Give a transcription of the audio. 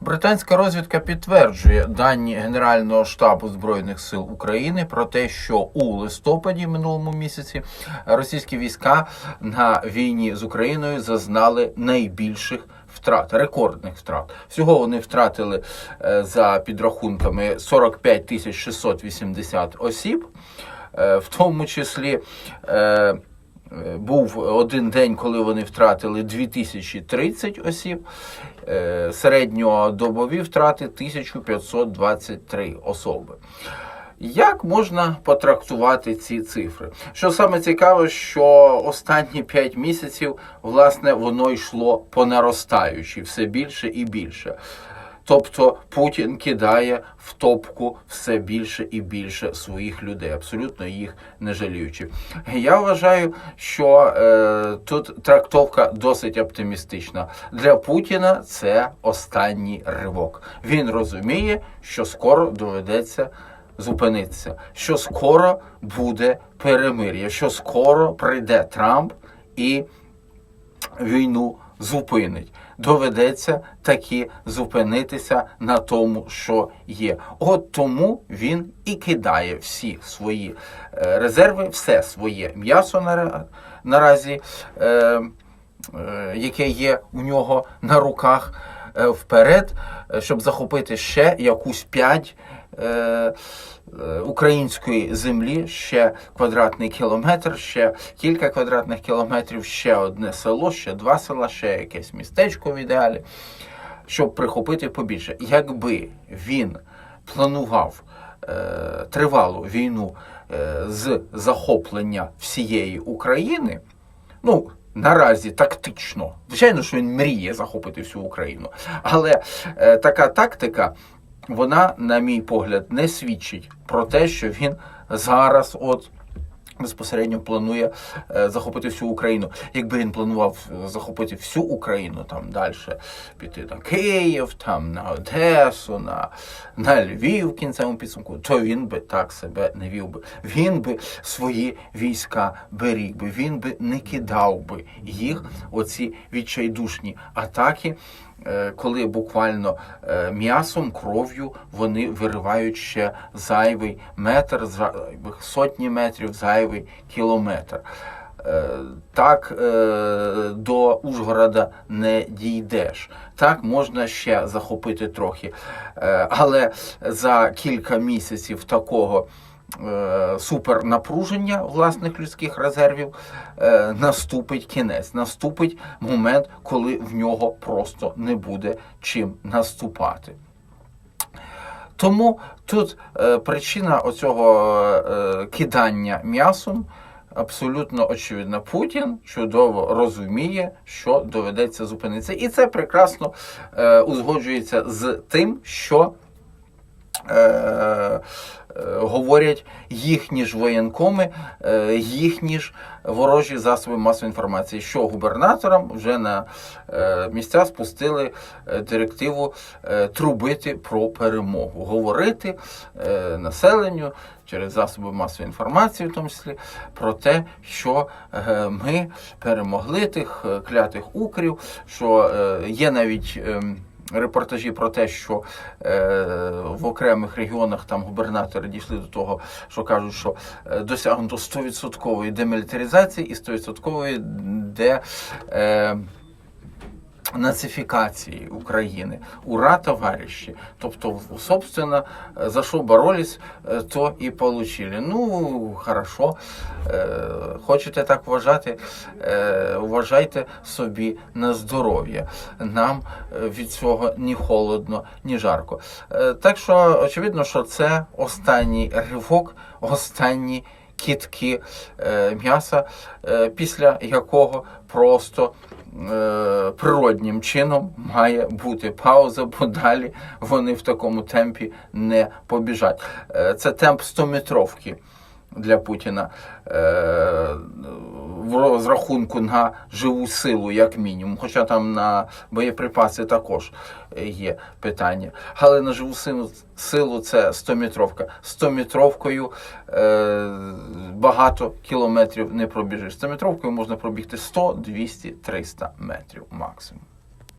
Британська розвідка підтверджує дані Генерального штабу Збройних сил України про те, що у листопаді минулому місяці російські війська на війні з Україною зазнали найбільших втрат, рекордних втрат. Всього вони втратили е, за підрахунками 45 тисяч 680 осіб, Е, в тому числі. Е, Був один день, коли вони втратили 2030 осіб, е, середньодобові втрати 1523 особи. Як можна потрактувати ці цифри? Що саме цікаве, що останні 5 місяців, власне, воно йшло по наростаючій все більше і більше. Тобто Путін кидає в топку все більше і більше своїх людей, абсолютно їх не жаліючи. Я вважаю, що е, тут трактовка досить оптимістична. Для Путіна це останній ривок. Він розуміє, що скоро доведеться зупинитися, що скоро буде перемир'я, що скоро прийде Трамп і війну зупинить. Доведеться таки зупинитися на тому, що є. От тому він і кидає всі свої е, резерви, все своє м'ясо нара- наразі, е, е, яке є у нього на руках вперед, щоб захопити ще якусь п'ять. Е, е, Української землі ще квадратний кілометр, ще кілька квадратних кілометрів, ще одне село, ще два села, ще якесь містечко в ідеалі, щоб прихопити побільше. Якби він планував е, тривалу війну з захоплення всієї України, ну. Наразі тактично, звичайно, що він мріє захопити всю Україну, але е, така тактика, вона, на мій погляд, не свідчить про те, що він зараз, от безпосередньо планує е, захопити всю Україну. Якби він планував е, захопити всю Україну, там далі піти на Київ, там на Одесу, на, на Львів в кінцевому підсумку, то він би так себе не вів би. Він би свої війська беріг би, він би не кидав би їх, оці відчайдушні атаки. Е, Коли буквально е, м'ясом, кров'ю вони виривають ще зайвий метр, сотні метрів, зайвий кілометр. Е, Так до Ужгорода не дійдеш. Так можна ще захопити трохи. Але за кілька місяців такого супернапруження власних людських резервів е, наступить кінець, наступить момент, коли в нього просто не буде чим наступати. Тому тут е, причина оцього е, кидання м'ясом абсолютно очевидна. Путін чудово розуміє, що доведеться зупинитися. І це прекрасно е, узгоджується з тим, що е, е, говорять їхні ж воєнкоми, е, їхні ж ворожі засоби масової інформації, що губернаторам вже на е, місця спустили е, директиву е, трубити про перемогу, говорити е, населенню через засоби масової інформації, в тому числі про те, що е, ми перемогли тих е, клятих укрів, що е, є навіть. Репортажі про те, що е, в окремих регіонах там губернатори дійшли до того, що кажуть, що е, досягнуто 100% демілітаризації і 100% де. Нацифікації України. Ура, товариші! Тобто, собственно, за що боролись, е, то і получили. Ну, хорошо. Е, Хочете так вважати, е, вважайте собі на здоров'я. Нам від цього ні холодно, ні жарко. Так що, очевидно, що це останній ривок, останні кітки е, м'яса, е, після якого просто е, природнім чином має бути пауза, бо далі вони в такому темпі не побіжать. Це темп 100-метровки для Путіна в розрахунку на живу силу, як мінімум. Хоча там на боєприпаси також е, є питання. Але на живу силу, силу це 100-метровка. 100-метровкою е, багато кілометрів не пробіжиш. 100-метровкою можна пробігти 100, 200, 300 метрів максимум.